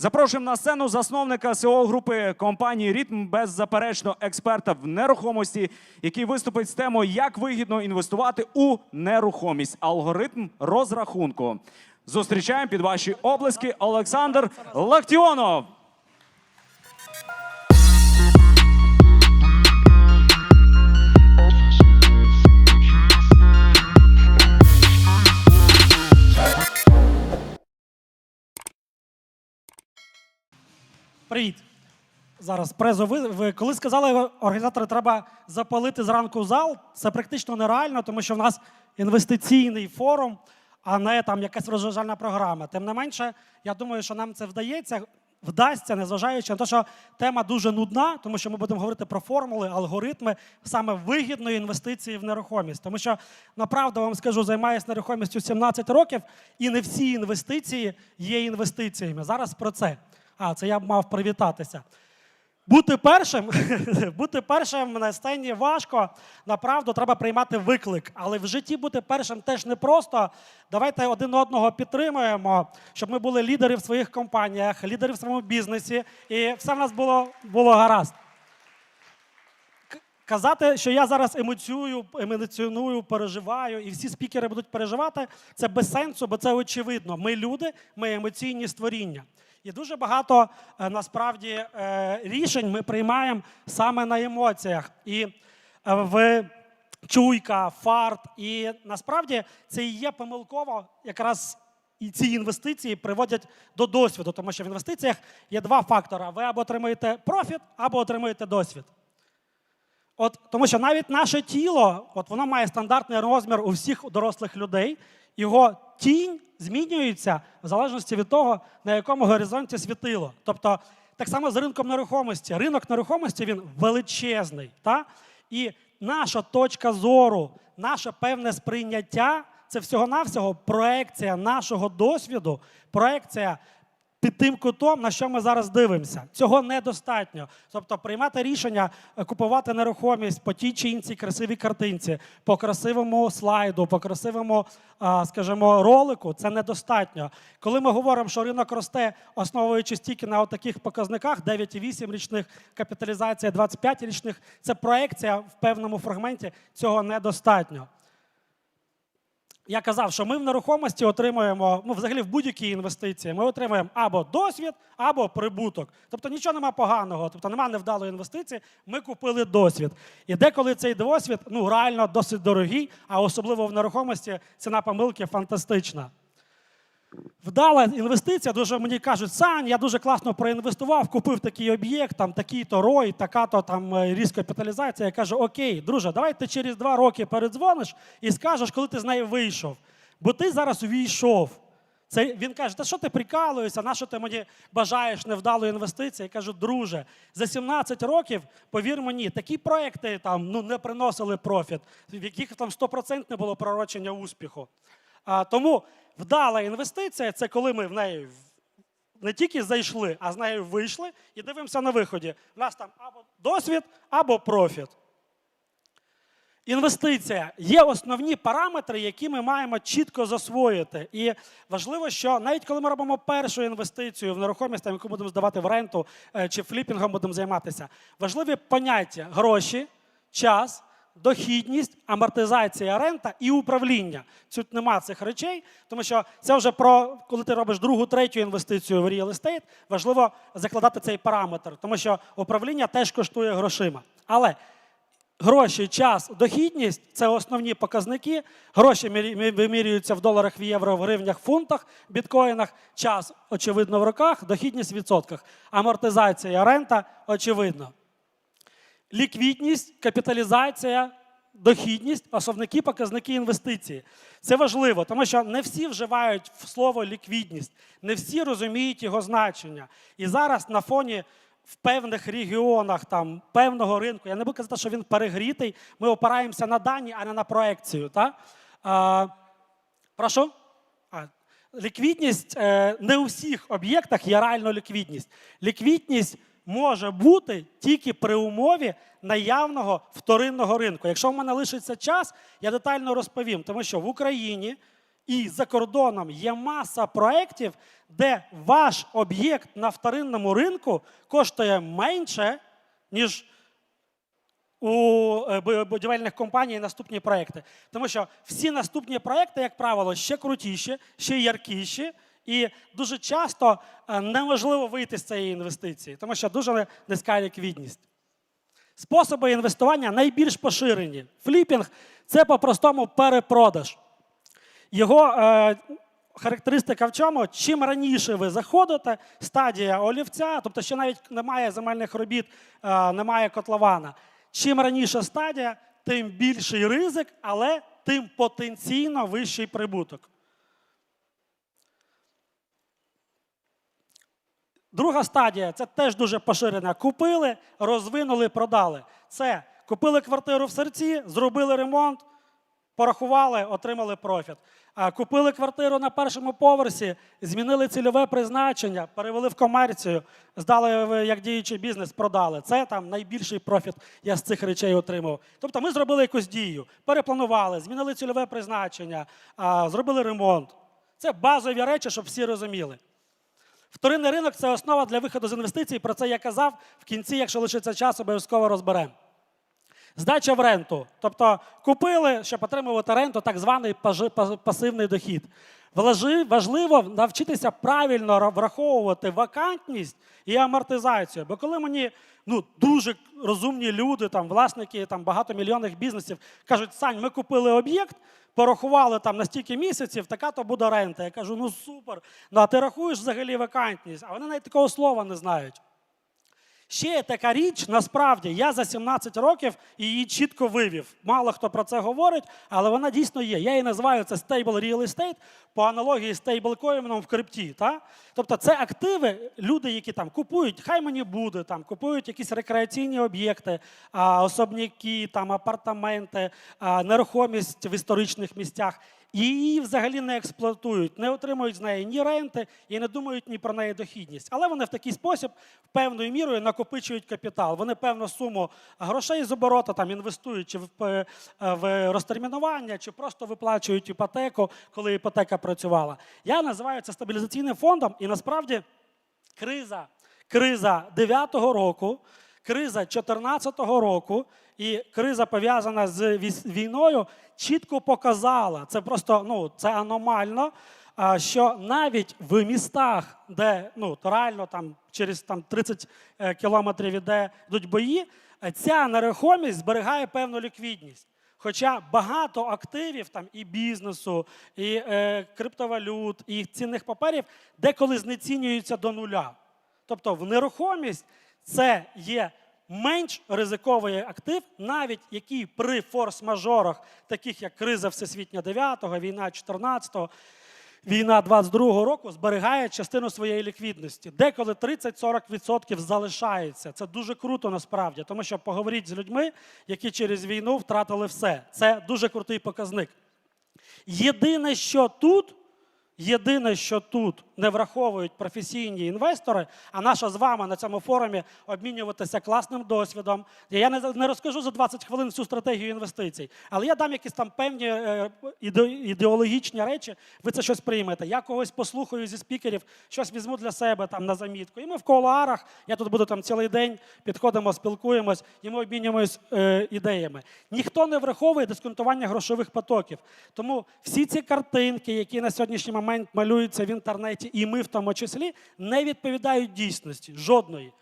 Запрошуємо на сцену засновника СО групи компанії Рітм, беззаперечно експерта в нерухомості, який виступить з темою, як вигідно інвестувати у нерухомість. Алгоритм розрахунку. Зустрічаємо під ваші облески Олександр Лахтіонов. Привіт. Зараз презо. Ви, ви коли сказали організатори, треба запалити зранку зал, це практично нереально, тому що в нас інвестиційний форум, а не там якась розважальна програма. Тим не менше, я думаю, що нам це вдається, вдасться, незважаючи на те, що тема дуже нудна, тому що ми будемо говорити про формули, алгоритми саме вигідної інвестиції в нерухомість. Тому що направду вам скажу, займаюся нерухомістю 17 років, і не всі інвестиції є інвестиціями. Зараз про це. А, це я мав привітатися. Бути першим, бути першим на сцені важко. Направду треба приймати виклик. Але в житті бути першим теж непросто. Давайте один одного підтримуємо, щоб ми були лідери в своїх компаніях, лідери в своєму бізнесі, і все в нас було, було гаразд. Казати, що я зараз емоцію, емоціоную, переживаю, і всі спікери будуть переживати, це без сенсу, бо це очевидно. Ми люди, ми емоційні створіння. І дуже багато е, насправді е, рішень ми приймаємо саме на емоціях. І е, в чуйка, фарт. І насправді це і є помилково якраз. І ці інвестиції приводять до досвіду, тому що в інвестиціях є два фактори: ви або отримуєте профіт, або отримуєте досвід. От, тому що навіть наше тіло, от воно має стандартний розмір у всіх дорослих людей. Його тінь змінюється в залежності від того, на якому горизонті світило. Тобто, так само з ринком нерухомості. Ринок нерухомості він величезний. Та? І наша точка зору, наше певне сприйняття це всього-навсього проекція нашого досвіду, проекція під тим кутом, на що ми зараз дивимося. Цього недостатньо. Тобто приймати рішення е, купувати нерухомість по тій чи іншій красивій картинці, по красивому слайду, по красивому, скажімо, ролику, це недостатньо. Коли ми говоримо, що ринок росте, основуючись тільки на таких показниках, 9,8 річних, капіталізація 25 річних, це проекція в певному фрагменті, цього недостатньо. Я казав, що ми в нерухомості отримуємо, ну, взагалі в будь-якій інвестиції, ми отримуємо або досвід, або прибуток. Тобто нічого нема поганого, тобто нема невдалої інвестиції, ми купили досвід. І деколи цей досвід ну, реально досить дорогий, а особливо в нерухомості ціна помилки фантастична. Вдала інвестиція, дуже мені кажуть, Сань, я дуже класно проінвестував, купив такий об'єкт, там такий-то рой, така-то там е, різка капіталізація. Я кажу, окей, друже, давай ти через два роки передзвониш і скажеш, коли ти з неї вийшов. Бо ти зараз увійшов. Це він каже, та що ти прикалуєшся, на що ти мені бажаєш невдалої інвестиції? Я кажу, друже, за 17 років, повір мені, такі проекти там ну не приносили профіт, в яких там 100% не було пророчення успіху. Тому вдала інвестиція це коли ми в неї не тільки зайшли, а з нею вийшли і дивимося на виході. У нас там або досвід, або профіт. Інвестиція є основні параметри, які ми маємо чітко засвоїти. І важливо, що навіть коли ми робимо першу інвестицію в нерухомість, яку будемо здавати в ренту е, чи фліпінгом будемо займатися, важливі поняття гроші, час, дохідність, амортизація рента і управління. Тут нема цих речей, тому що це вже про коли ти робиш другу, третю інвестицію в real estate, важливо закладати цей параметр, тому що управління теж коштує грошима. Але Гроші, час, дохідність це основні показники. Гроші вимірюються в доларах, в євро, в гривнях, фунтах, біткоїнах. Час, очевидно, в роках, дохідність в відсотках. Амортизація, рента очевидно. Ліквідність, капіталізація, дохідність, основники показники інвестиції. Це важливо, тому що не всі вживають в слово ліквідність, не всі розуміють його значення. І зараз на фоні в певних регіонах там, певного ринку, я не буду казати, що він перегрітий, ми опираємося на дані, а не на проекцію. Та? А, прошу? А, ліквідність е, не у всіх об'єктах є реально ліквідність. Ліквідність може бути тільки при умові наявного вторинного ринку. Якщо в мене лишиться час, я детально розповім, тому що в Україні І за кордоном є маса проєктів, де ваш об'єкт на вторинному ринку коштує менше, ніж у е, будівельних компаній наступні проекти. Тому що всі наступні проекти, як правило, ще крутіші, ще яркіші, і дуже часто е, неможливо вийти з цієї інвестиції, тому що дуже низька ліквідність. Способи інвестування найбільш поширені. Фліпінг це по-простому перепродаж. Його е, характеристика в чому? Чим раніше ви заходите, стадія олівця, тобто ще навіть немає земельних робіт, е, немає котлована. Чим раніше стадія, тим більший ризик, але тим потенційно вищий прибуток. Друга стадія це теж дуже поширена. Купили, розвинули, продали. Це купили квартиру в серці, зробили ремонт, порахували, отримали профіт. А купили квартиру на першому поверсі, змінили цільове призначення, перевели в комерцію, здали як діючий бізнес, продали. Це там найбільший профіт я з цих речей отримав. Тобто ми зробили якусь дію, перепланували, змінили цільове призначення, зробили ремонт. Це базові речі, щоб всі розуміли. Вторинний ринок це основа для виходу з інвестицій. Про це я казав. В кінці, якщо лишиться час, обов'язково розберемо. Здача в ренту. Тобто купили, щоб отримувати ренту, так званий пасивний дохід. Важливо навчитися правильно враховувати вакантність і амортизацію. Бо коли мені ну, дуже розумні люди, там, власники там, багатомільйонних бізнесів кажуть, Сань, ми купили об'єкт, порахували там на стільки місяців, така то буде рента. Я кажу, ну супер. Ну а ти рахуєш взагалі вакантність? А вони навіть такого слова не знають. Ще є така річ, насправді, я за 17 років її чітко вивів. Мало хто про це говорить, але вона дійсно є. Я її називаю це stable real estate по аналогії з стейблкоїном в крипті. Та? Тобто це активи, люди, які там купують, хай мені буде, там, купують якісь рекреаційні об'єкти, особняки, там, апартаменти, нерухомість в історичних місцях. І її взагалі не експлуатують, не отримують з неї ні ренти і не думають ні про неї дохідність. Але вони в такий спосіб певною мірою накопичують капітал. Вони певну суму грошей з обороту там інвестують чи в, е, в розтермінування, чи просто виплачують іпотеку, коли іпотека працювала. Я називаю це стабілізаційним фондом, і насправді криза, криза 9-го року, криза 14-го року і криза пов'язана з війною чітко показала. Це просто ну, це аномально. Що навіть в містах, де ну реально там через там 30 е, кілометрів іде йдуть бої, ця нерухомість зберігає певну ліквідність. Хоча багато активів там і бізнесу, і е, криптовалют, і цінних паперів деколи знецінюються до нуля. Тобто в нерухомість це є менш ризиковий актив, навіть який при форс-мажорах, таких як криза Всесвітня 9-го, війна 14-го, війна 22-го року, зберігає частину своєї ліквідності. Деколи 30-40% залишається. Це дуже круто насправді, тому що поговоріть з людьми, які через війну втратили все. Це дуже крутий показник. Єдине, що тут, єдине, що тут не враховують професійні інвестори, а наша з вами на цьому форумі обмінюватися класним досвідом. Я не, розкажу за 20 хвилин всю стратегію інвестицій, але я дам якісь там певні е, ідеологічні речі, ви це щось приймете. Я когось послухаю зі спікерів, щось візьму для себе там на замітку. І ми в колуарах, я тут буду там цілий день, підходимо, спілкуємось, і ми обмінюємось е, ідеями. Ніхто не враховує дисконтування грошових потоків. Тому всі ці картинки, які на сьогоднішній момент малюються в інтернеті, і ми в тому числі, не відповідають дійсності жодної.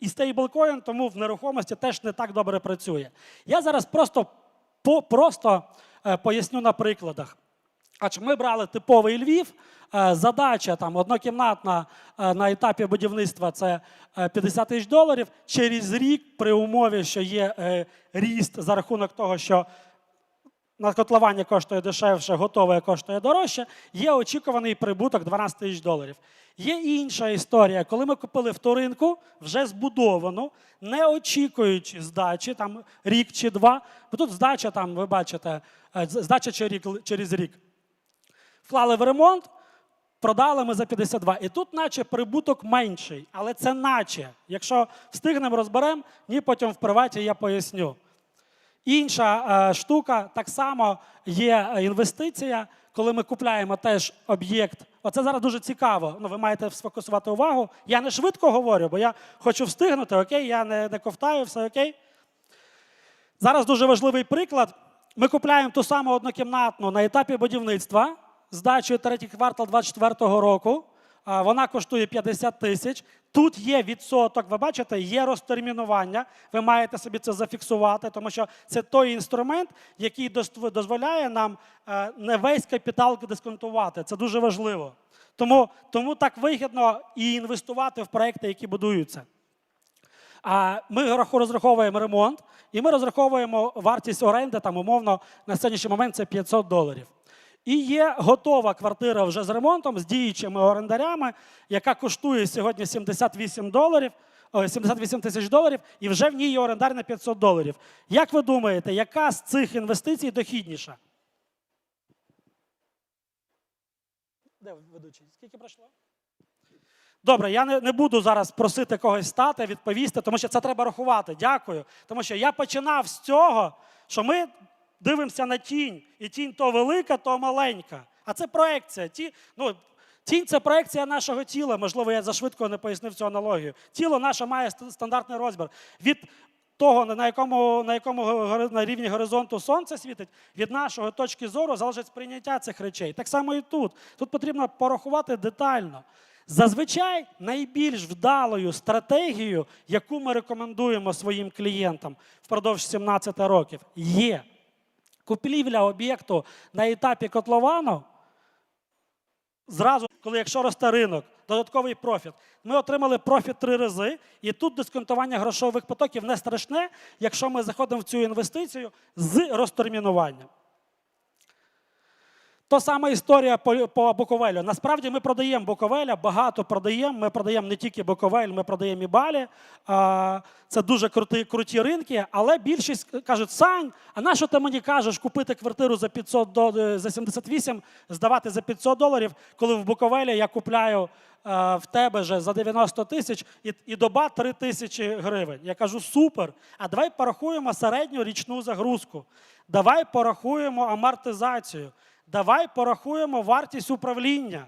І стейблкоін тому в нерухомості теж не так добре працює. Я зараз просто, по, просто е, поясню на прикладах. Адже ми брали типовий Львів. е, Задача там однокімнатна е, на етапі будівництва це е, 50 тисяч доларів. Через рік, при умові, що є ріст за рахунок того, що на котлування коштує дешевше, готове коштує дорожче, є очікуваний прибуток 12 тисяч доларів. Є інша історія, коли ми купили вторинку, вже збудовану, не очікуючи здачі, там рік чи два, бо тут здача, там, ви бачите, е, здача через рік. Вклали в ремонт, продали ми за 52. І тут, наче, прибуток менший, але це наче. Якщо встигнемо, розберемо, ні потім в приваті я поясню. Інша е, штука так само є е, інвестиція, коли ми купляємо теж об'єкт. Оце зараз дуже цікаво. Ну, ви маєте сфокусувати увагу. Я не швидко говорю, бо я хочу встигнути, окей, я не, не ковтаю, все окей. Зараз дуже важливий приклад. Ми купляємо ту саму однокімнатну на етапі будівництва з дачею третій квартал 2024 року. Вона коштує 50 тисяч. Тут є відсоток, ви бачите, є розтермінування. Ви маєте собі це зафіксувати, тому що це той інструмент, який дозволяє нам е, не весь капітал дисконтувати. Це дуже важливо. Тому, тому так вигідно і інвестувати в проекти, які будуються. А ми розраховуємо ремонт, і ми розраховуємо вартість оренди, там умовно на сьогоднішній момент це 500 доларів. І є готова квартира вже з ремонтом, з діючими орендарями, яка коштує сьогодні 78 доларів. 78 тисяч доларів, і вже в ній є орендар на 500 доларів. Як ви думаєте, яка з цих інвестицій дохідніша? Де ведучий? Скільки пройшло? Добре, я не, не буду зараз просити когось стати, відповісти, тому що це треба рахувати. Дякую. Тому що я починав з цього, що ми дивимося на тінь, і тінь то велика, то маленька. А це проекція. Ті, ну, тінь це проекція нашого тіла. Можливо, я зашвидко не пояснив цю аналогію. Тіло наше має стандартний розмір. Від того, на якому, на якому на рівні горизонту сонце світить, від нашої точки зору залежить сприйняття цих речей. Так само і тут. Тут потрібно порахувати детально. Зазвичай найбільш вдалою стратегією, яку ми рекомендуємо своїм клієнтам впродовж 17 років, є купівля об'єкту на етапі котловану. Зразу, коли якщо росте ринок, додатковий профіт. Ми отримали профіт три рази, і тут дисконтування грошових потоків не страшне, якщо ми заходимо в цю інвестицію з розтермінуванням. То сама історія по, Буковелю. Насправді ми продаємо Буковеля, багато продаємо. Ми продаємо не тільки Буковель, ми продаємо і Балі. Це дуже круті, круті ринки, але більшість кажуть, Сань, а на що ти мені кажеш купити квартиру за 500 до, за 78, здавати за 500 доларів, коли в Буковелі я купляю е, в тебе же за 90 тисяч і, і доба 3 тисячі гривень. Я кажу, супер. А давай порахуємо середню річну загрузку. Давай порахуємо амортизацію. Давай порахуємо вартість управління.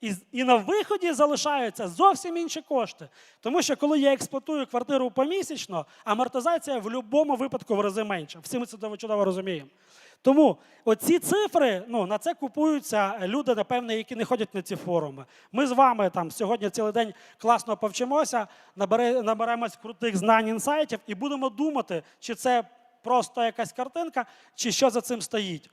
І, і на виході залишаються зовсім інші кошти. Тому що коли я експлуатую квартиру помісячно, амортизація в будь-якому випадку в рази менша. Всі ми це чудово- розуміємо. Тому оці цифри, ну на це купуються люди, напевне, які не ходять на ці форуми. Ми з вами там сьогодні цілий день класно повчимося, набере, наберемось крутих знань, інсайтів і будемо думати, чи це просто якась картинка, чи що за цим стоїть.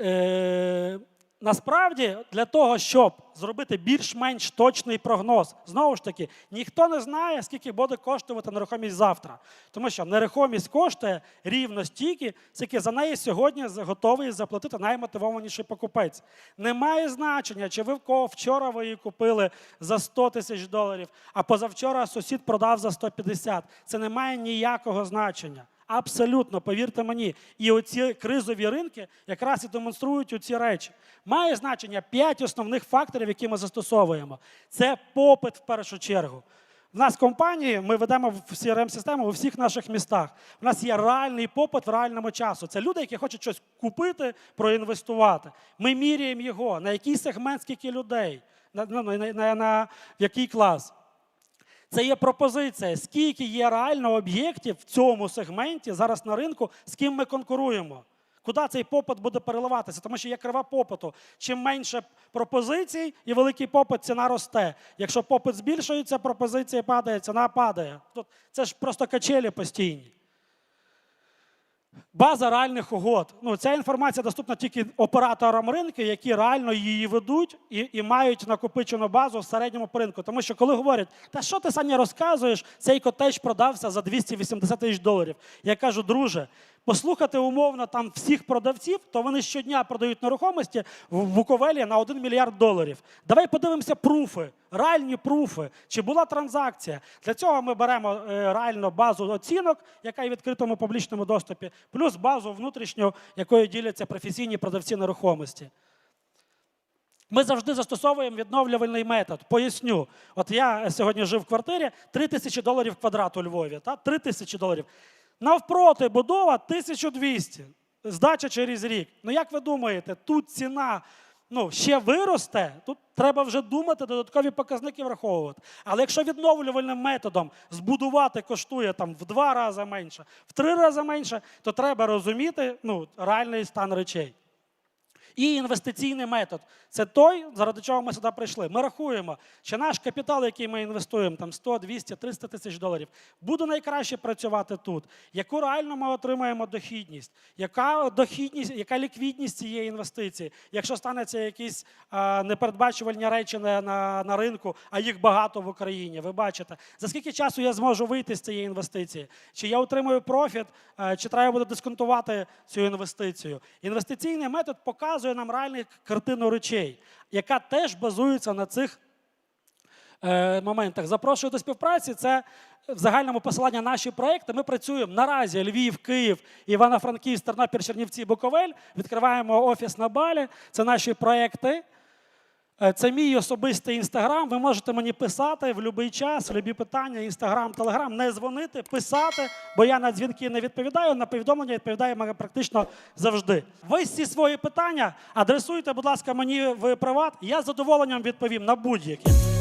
Е, насправді, для того, щоб зробити більш-менш точний прогноз, знову ж таки, ніхто не знає, скільки буде коштувати нерухомість завтра. Тому що нерухомість коштує рівно стільки, скільки за неї сьогодні готовий заплатити наймотивованіший покупець. Немає значення, чи ви в кого вчора ви її купили за 100 тисяч доларів, а позавчора сусід продав за 150. Це не має ніякого значення. Абсолютно, повірте мені. І оці кризові ринки якраз і демонструють оці речі. Має значення п'ять основних факторів, які ми застосовуємо. Це попит в першу чергу. В нас компанії ми ведемо в crm систему у всіх наших містах. У нас є реальний попит в реальному часу. Це люди, які хочуть щось купити, проінвестувати. Ми міряємо його, на який сегмент, скільки людей, на, ну, на, на, на, на який клас. Це є пропозиція, скільки є реально об'єктів в цьому сегменті зараз на ринку, з ким ми конкуруємо. Куди цей попит буде переливатися? Тому що є крива попиту. Чим менше пропозицій і великий попит, ціна росте. Якщо попит збільшується, пропозиція падає, ціна падає. Тут це ж просто качелі постійні. База реальних угод. Ну, ця інформація доступна тільки операторам ринку, які реально її ведуть і, і мають накопичену базу в середньому по ринку. Тому що коли говорять, та що ти Саня розказуєш, цей котедж продався за 280 тисяч доларів. Я кажу, друже, послухати умовно там всіх продавців, то вони щодня продають нерухомості в Буковелі на 1 мільярд доларів. Давай подивимося пруфи, реальні пруфи, чи була транзакція. Для цього ми беремо е, реально базу оцінок, яка є в відкритому публічному доступі, плюс базу внутрішню, якою діляться професійні продавці нерухомості. Ми завжди застосовуємо відновлювальний метод. Поясню. От я сьогодні жив в квартирі 3 тисячі доларів квадрат у Львові. Та? 3 тисячі доларів. Навпроти будова 1200. здача через рік. Ну як ви думаєте, тут ціна ну, ще виросте, тут треба вже думати, додаткові показники враховувати. Але якщо відновлювальним методом збудувати коштує там в два рази менше, в три рази менше, то треба розуміти ну, реальний стан речей. І інвестиційний метод це той, заради чого ми сюди прийшли. Ми рахуємо, що наш капітал, який ми інвестуємо, там 100, 200, 300 тисяч доларів, буде найкраще працювати тут. Яку реально ми отримаємо дохідність? Яка дохідність, яка ліквідність цієї інвестиції? Якщо станеться якісь а, непередбачувальні речі на, на, на ринку, а їх багато в Україні, ви бачите, за скільки часу я зможу вийти з цієї інвестиції? Чи я отримую профіт, а, чи треба буде дисконтувати цю інвестицію? Інвестиційний метод показує нам реальну картину речей, яка теж базується на цих е, моментах. Запрошую до співпраці. Це в загальному посилання наші проекти. Ми працюємо наразі Львів, Київ, Івано-Франківськ, Тернопіль, Чернівці, Буковель. Відкриваємо офіс на Балі. Це наші проекти. Е, Це мій особистий інстаграм. Ви можете мені писати в будь-який час, в будь-які питання, інстаграм, телеграм, не дзвонити, писати, бо я на дзвінки не відповідаю. На повідомлення відповідаю практично завжди. Ви всі свої питання адресуйте, будь ласка, мені в приват. Я з задоволенням відповім на будь-які.